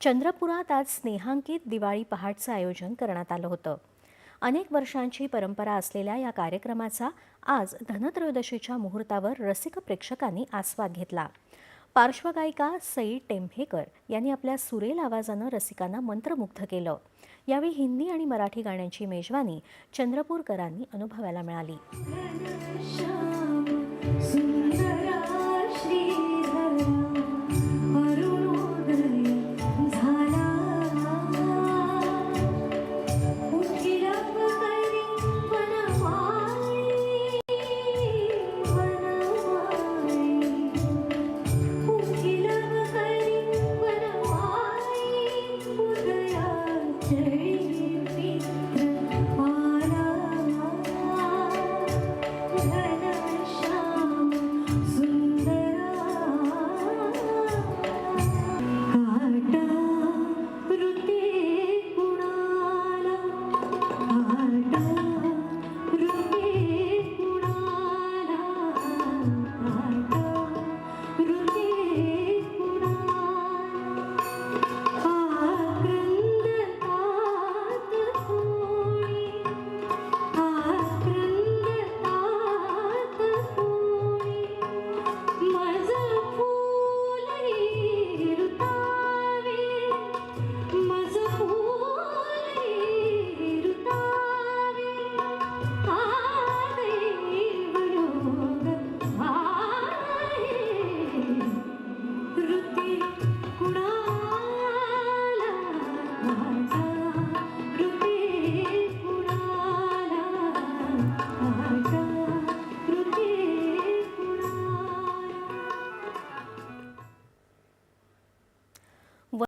चंद्रपुरात आज स्नेहांकित दिवाळी पहाटचं आयोजन करण्यात आलं होतं. अनेक वर्षांची परंपरा असलेल्या या कार्यक्रमाचा आज धनत्रयोदशीच्या मुहूर्तावर रसिक प्रेक्षकांनी आस्वाद घेतला. पार्श्वगायिका सई टेंभेकर यांनी आपल्या सुरेल आवाजानं रसिकांना मंत्रमुग्ध केलं. यावेळी हिंदी आणि मराठी गाण्यांची मेजवानी चंद्रपूरकरांनी अनुभवायला मिळाली. Mm-hmm.